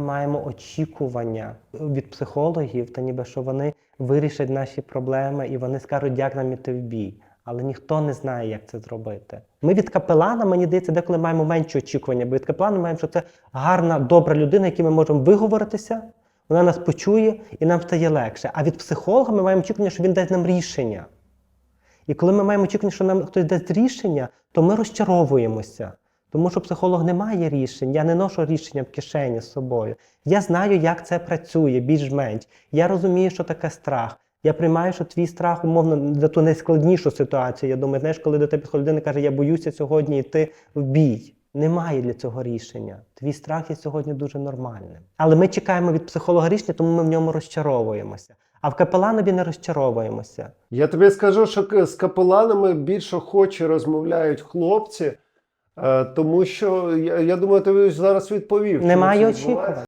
маємо очікування від психологів, та ніби що вони вирішать наші проблеми і вони скажуть, як нам іти в бій. Але ніхто не знає, як це зробити. Ми від капелана, мені здається, деколи маємо менші очікування, бо від капелана маємо, що це гарна, добра людина, якій ми можемо виговоритися, вона нас почує і нам стає легше. А від психолога ми маємо очікування, що він дасть нам рішення. І коли ми маємо очікування, що нам хтось дасть рішення, то ми розчаровуємося. Тому що психолог не має рішень, я не ношу рішення в кишені з собою. Я знаю, як це працює більш-менш. Я розумію, що таке страх. Я приймаю, що твій страх, умовно, за ту найскладнішу ситуацію. Я думаю, знаєш, коли до тебе людина каже, я боюся сьогодні йти в бій. Немає для цього рішення. Твій страх є сьогодні дуже нормальним. Але ми чекаємо від психолога рішення, тому ми в ньому розчаровуємося. А в капеланові не розчаровуємося. Я тобі скажу, що з капеланами більш охоче розмовляють хлопці, тому що я, я думаю, ти зараз відповів. Немає очікувань.